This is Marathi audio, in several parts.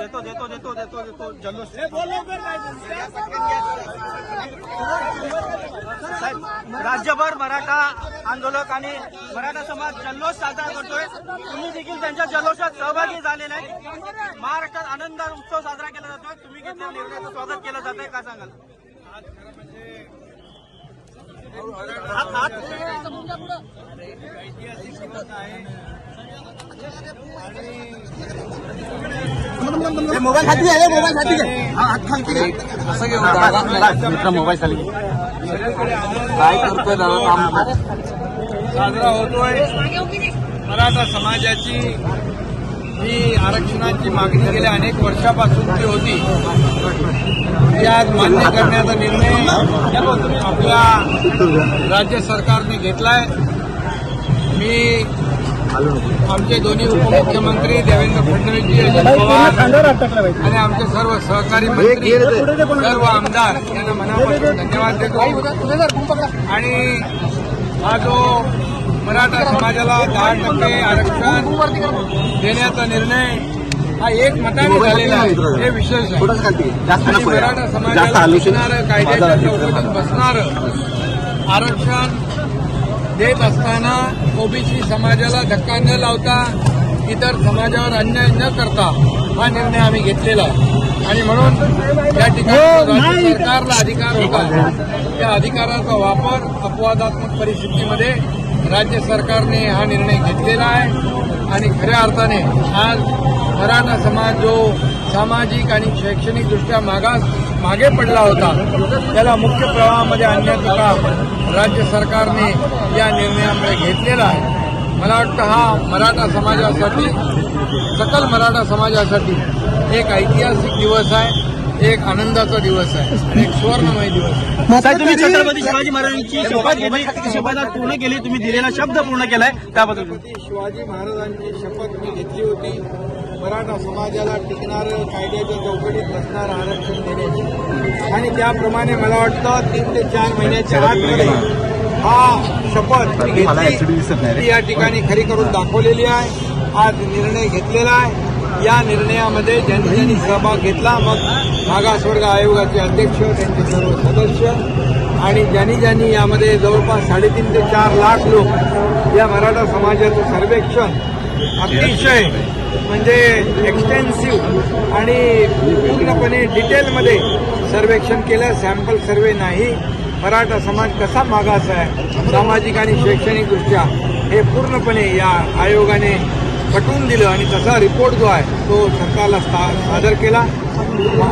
देतो देतो देतो देतो देतो जल्लोष राज्यभर मराठा आंदोलक आणि मराठा समाज जल्लोष साजरा करतोय. तुम्ही देखील त्यांच्या जल्लोषात सहभागी झालेले आहे महाराष्ट्रात आनंद उत्सव साजरा केला जातोय. तुम्ही घेतलेल्या निर्णयाचं स्वागत केलं जातंय. का सांगाल? हात हात मोबाईल खाती आहे मोबाईल खाती आहे हा, हात खाली असं घेऊन मित्र मोबाईल खाली काय करतोय दादा काम? साजरा होतोय. मराठा समाजाची ही आरक्षणाची मागणी गेल्या अनेक वर्षापासून ती होती ती आज मान्य करण्याचा निर्णय आपल्या राज्य सरकारने घेतलाय. मी आमचे दोन्ही उपमुख्यमंत्री देवेंद्र फडणवीसजी अजित पवार आणि आमचे सर्व सहकारी मंत्री सर्व आमदार यांना मनापासून धन्यवाद देतो. आणि हा जो मराठा समाजाला दहा टक्के आरक्षण देण्याचा निर्णय हा एक मताने झालेला आहे. हे विशेष आहे. मराठा समाजाला दिसणारं कायद्याच्या चौकटीत बसणारं आरक्षण देत असताना ओबीसी समाजाला धक्का न लावता इतर समाजावर अन्याय न करता हा निर्णय आम्ही घेतलेला आणि म्हणून या ठिकाणी राज्य सरकारला अधिकार होता. त्या अधिकाराचा वापर अपवादात्मक परिस्थितीमध्ये राज्य सरकारने हा निर्णय घेतलेला आहे. आणि खऱ्या अर्थाने आज मराठा समाज जो सामाजिक आणि शैक्षणिकदृष्ट्या मागास मागे पडला होता त्याला मुख्य प्रवाहामध्ये आणण्याचं काम राज्य सरकारने या निर्णयामुळे घेतलेला आहे. मला वाटतं हा मराठा समाजासाठी सकल मराठा समाजासाठी एक ऐतिहासिक दिवस आहे एक आनंदाचा दिवस आहे आणि एक सुवर्णमय दिवस आहे. तुम्ही छत्रपती शिवाजी महाराजांची शपथ घेतली शपथ पूर्ण केली तुम्ही दिलेला शब्द पूर्ण केलाय त्याबद्दल शिवाजी महाराजांची शपथ मी घेतली होती. मराठा समाजाला टिकणारं कायद्याच्या चौकटीत बसणारं आरक्षण देण्याची. आणि त्याप्रमाणे मला वाटतं तीन ते चार महिन्याच्या आतमध्ये हा शपथ घेतली या ठिकाणी खरी करून दाखवलेली आहे. आज निर्णय घेतलेला आहे. या निर्णयामध्ये ज्यांनी ज्यांनी सहभाग घेतला मग मागासवर्ग आयोगाचे अध्यक्ष त्यांचे सर्व सदस्य आणि ज्यांनी ज्यांनी यामध्ये जवळपास साडेतीन ते चार लाख लोक या मराठा समाजाचं सर्वेक्षण अतिशय म्हणजे एक्सटेन्सिव्ह आणि पूर्णपणे डिटेलमध्ये सर्वेक्षण केलं. सॅम्पल सर्वे नाही. मराठा समाज कसा मागास आहे? सामाजिक आणि शैक्षणिकदृष्ट्या हे पूर्णपणे या आयोगाने पटवून दिलं आणि तसा रिपोर्ट जो आहे तो सरकारला सादर केला.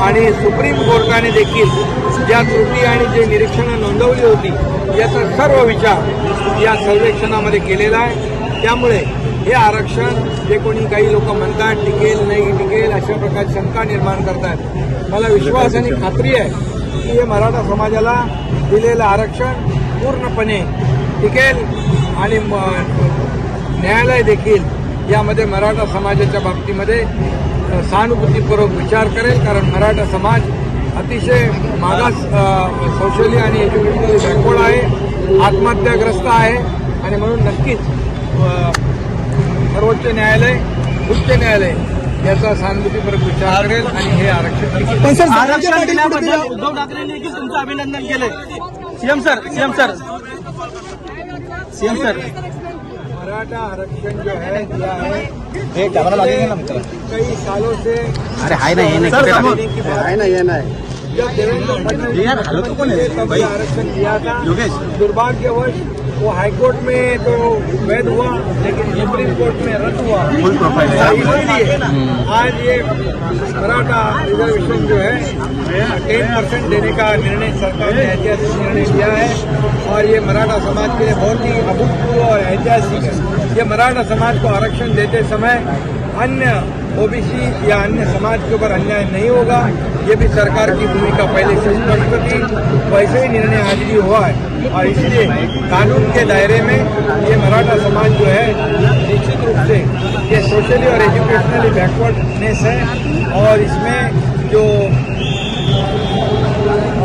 आणि सुप्रीम कोर्टाने देखील ज्या त्रुटी आणि जे निरीक्षणं नोंदवली होती याचा सर्व विचार या सर्वेक्षणामध्ये केलेला आहे. त्यामुळे हे आरक्षण जे कोणी काही लोक म्हणतात टिकेल नाही टिकेल अशा प्रकारची शंका निर्माण करतात. मला विश्वास आणि खात्री आहे की हे मराठा समाजाला दिलेलं आरक्षण पूर्णपणे टिकेल आणि म- न्यायालय देखील यामध्ये मराठा समाजाच्या बाबतीमध्ये सहानुभूतीपूर्वक विचार करेल. कारण मराठा समाज अतिशय मागास सोशली आणि एज्युकेशनली बॅकवर्ड आहे आत्महत्याग्रस्त आहे आणि म्हणून नक्कीच सर्वोच्च न्यायालय उच्च न्यायालय याचा सहानुभूतीपूर्वक विचार करेल आणि हे आरक्षण. आरक्षण दिल्याबद्दल उद्धव ठाकरेंनी देखील तुमचं अभिनंदन केलंय. CM sir CM sir. CM sir. Maratha आरक्षण जो है दिया है। कई सालों से अरे हाय ना ये समोर. आहे ना ये नाही. आरक्षण दिया था। दुर्भाग्यवश वो हाईकोर्ट में तो वैध हुआ लेकिन सुप्रीम कोर्ट में रद्द हुआ। इसलिए आज ये मराठा रिजर्वेशन जो है टेन परसेंट देने का निर्णय सरकार ने ऐतिहासिक निर्णय लिया है और ये मराठा समाज के लिए बहुत ही अभूतपूर्व और ऐतिहासिक है। ये मराठा समाज को आरक्षण देते समय अन्य ओबीसी या अन्य समाज के ऊपर अन्याय नहीं होगा, ये भी सरकार की भूमिका पहले से स्पष्ट थी, वैसे ही निर्णय आज भी हुआ है। और इसलिए कानून के दायरे में ये मराठा समाज जो है, निश्चित रूप से ये सोशली और एजुकेशनली बैकवर्डनेस है, और इसमें जो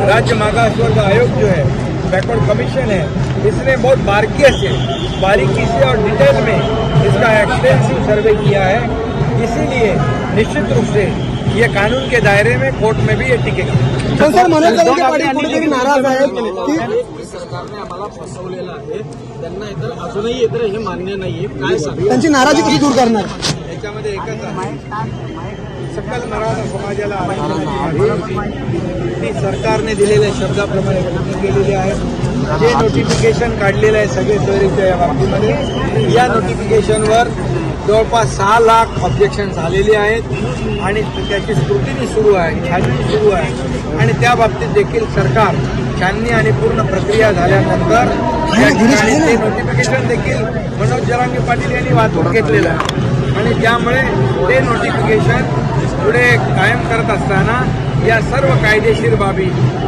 राज्य मागास वर्ग आयोग जो है बैकवर्ड कमीशन है, इसने बहुत बारीकी से बारीकी से और डिटेल में इसका एक्सटेंसिव सर्वे किया है। इसीलिए निश्चित रूप से ये कानून के दायरे में कोर्ट में भी ये टिकेगा पण सर मनोज पाटील नाराज़ है। की सरकारने आम्हाला फसवलेलं आहे. त्यांना इतर अजूनही इतर हे मान्य नाहीये. काय सांग? त्यांची नाराजी कधी दूर करना याच्यामध्ये एकच आहे. सकल मराठा समाजाला आरक्षणाची होती ती सरकारने दिलेल्या शब्दाप्रमाणे पूर्ण केलेली आहे. जे नोटिफिकेशन काढलेलं आहे सगळे सोयरीच्या या बाबतीमध्ये या नोटिफिकेशनवर जवळपास सहा लाख ऑब्जेक्शन झालेली आहेत आणि त्याची स्क्रुटिनी सुरू आहे छाननी सुरू आहे. आणि त्या बाबतीत देखील सरकार छाननी आणि पूर्ण प्रक्रिया झाल्यानंतर ते नोटिफिकेशन देखील मनोज जरांगे पाटील यांनी वाहतूक घेतलेलं आहे. आणि त्यामुळे ते नोटिफिकेशन पुढे कायम करत असताना या सर्व कायदेशीर बाबी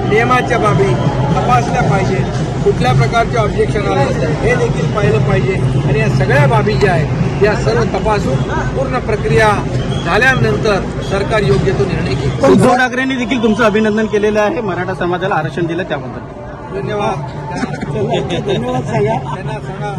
नियमाच्या बाबी तपासल्या पाहिजे. कुठल्या प्रकारचे ऑब्जेक्शन आले हे देखील पाहिलं पाहिजे. आणि या सगळ्या बाबी ज्या आहेत या सर्व तपासून पूर्ण प्रक्रिया झाल्यानंतर सरकार योग्य तो निर्णय घेईल. उद्धव ठाकरेंनी देखील तुमचं अभिनंदन केलेलं आहे मराठा समाजाला आरक्षण दिलं त्याबद्दल. धन्यवाद. त्यांना सांगा